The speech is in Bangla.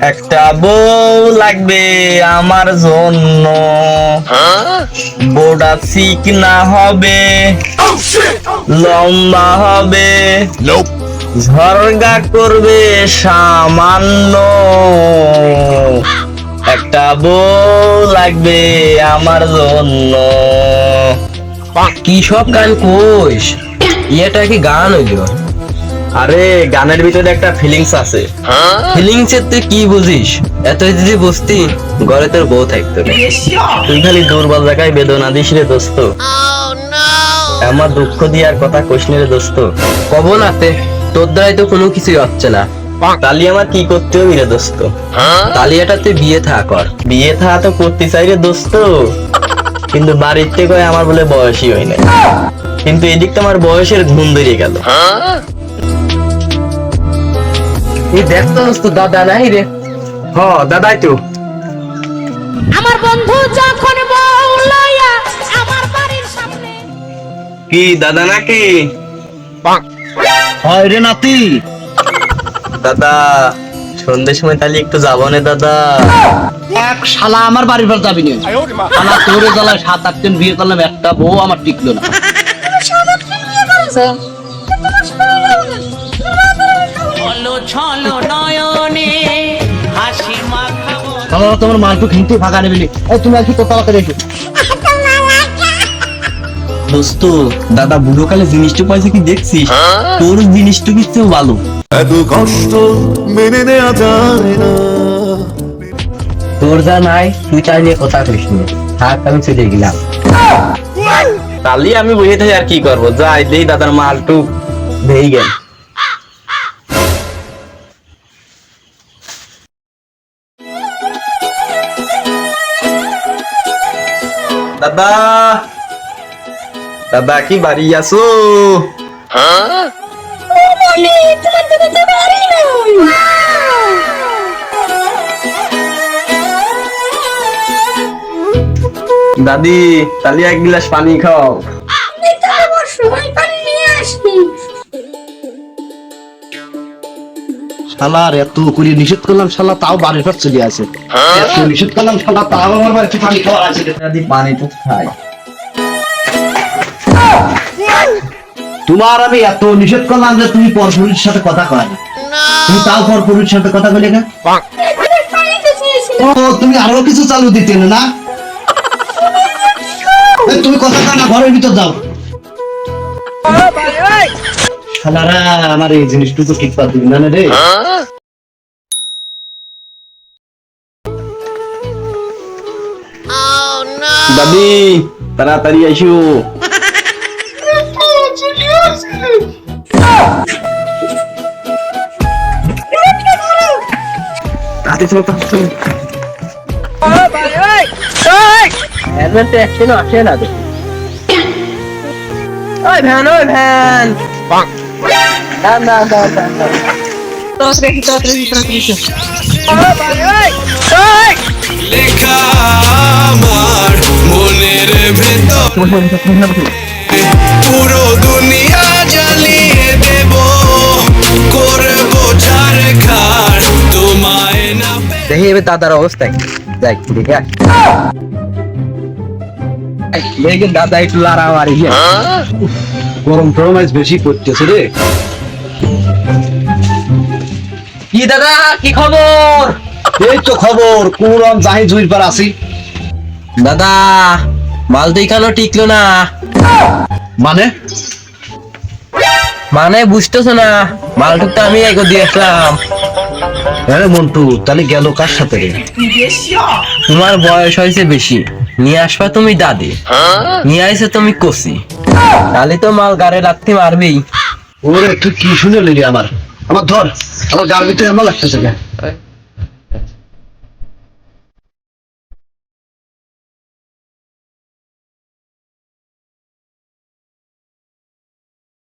একটা বউ লাগবে আমার জন্য। বউটা ঠিক না হবে? লম্বা হবে। ঝরগা করবে সামান্য। একটা বউ লাগবে আমার জন্য। কি সব গান কইস? এটা কি গান হইল? আরে, গানের ভিতরে একটা ফিলিংস আছে। ফিলিংস এর তুই কি বুঝিস? এত যদি বুঝতি, ঘরে তোর বউ থাকতো না। তুই খালি দুর্বল জায়গায় বেদনা দিস রে দোস্ত। আমার দুঃখ দিয়ার কথা কইস রে দোস্ত। কব নাতে তোর দ্বারাই তো কোনো কিছুই হচ্ছে না। তালি আমার কি করতে হবে রে দোস্ত। তালিয়াটা তুই বিয়ে থা কর। বিয়ে থা তো করতে চাই রে দোস্ত। কিন্তু বাড়ির থেকে আমার বলে বয়সই হয় না কিন্তু এদিক তো আমার বয়সের ঘুম ধরিয়ে গেল। এই দেখ তো দাদা নাই রে। হ দাদাই তো। আমার বন্ধু যখন বউ লইয়া আমার বাড়ির সামনে কি দাদা নাকি? হয় রে নাতি। দাদা সন্ধ্যের সময় তাহলে একটু যাব না দাদা। এক শালা আমার বাড়ির পর যাবি না। শালা তোরে জ্বালায় সাত আট দিন বিয়ে করলাম একটা বউ আমার টিকলো না। ছলো ছলো নয়নে হাসি মাখাবো। শালা তোমার মালটু খেতে ফাঁকা নেবে এই তুমি এসো। দোস্ত দাদা বুড়ো কালে জিনিসটা পাইছে কি দেখছিস? তোর জিনিসটা কিছু ভালো। এত কষ্ট মেনে নেওয়া যায় না। তোর যা নাই তুই তাই নিয়ে কথা করিস নি। থাক আমি চলে গেলাম। তাহলে আমি বসে থাকি আর কি করব? যাই দেই দাদার মালটু ভেই গেল। দাদা দাদা কি বাড়ি আছো? দাদি তাহলে এক গিলাস পানি খাও। শালার এত করে নিষেধ করলাম শালা তাও বাড়ির পর চলে আসে। এত নিষেধ করলাম শালা তাও আমার বাড়িতে পানি খাওয়া আছে পানি তো খাই। তোমার আমি এত নিষেধ করলাম যে তুমি পরপুরুষের সাথে কথা কয় না। তুমি তাও পরপুরুষের সাথে কথা বলে না? ও তুমি আরও কিছু চালু দিতে না? তুমি কথা কয় না ঘরের ভিতর যাও। শালারা আমার এই জিনিসটুকু ঠিক পার দিবি না রে। দাদি তাড়াতাড়ি আইসো তাড়াতাড়ি চলো, তাড়াতাড়ি চলো। হেলমেট একদিনও আসে না দেখি ওই ভ্যান ওই ভ্যান। দাম দাম দাম দাম দাম লেখা আমার মনের ভেতর পুরো দুনিয়া জ্বালিয়ে দেব করব চার খার তোমায় না পেলে দেখি এবার দাদার অবস্থা কি। যাই দেখে আস। এই, দেখি দাদা একটু লারা মারি গরম টরম আজ বেশি পড়তেছে রে। কি দাদা কি খবর? এই তো খবর কুমরম জাহি জুইর পার আসি দাদা মাল তো এখানেও টিকলো না। মানে? মানে বুঝতেছো না মালটুক তো আমি এগো দিয়ে আসলাম আরে মন্টু, তাহলে গেল কার সাথে রে? তোমার বয়স হয়েছে বেশি। নিয়ে আসবা তুমি দাদি। নিয়ে আইসে তুমি কষি তাহলে তো মাল গাড়ে লাগতে মারবেই। ওরে, তুই কি শুনে নিলি আমার? আমার ধর, আমার গাড়ি ভিতরে আমার লাগতেছে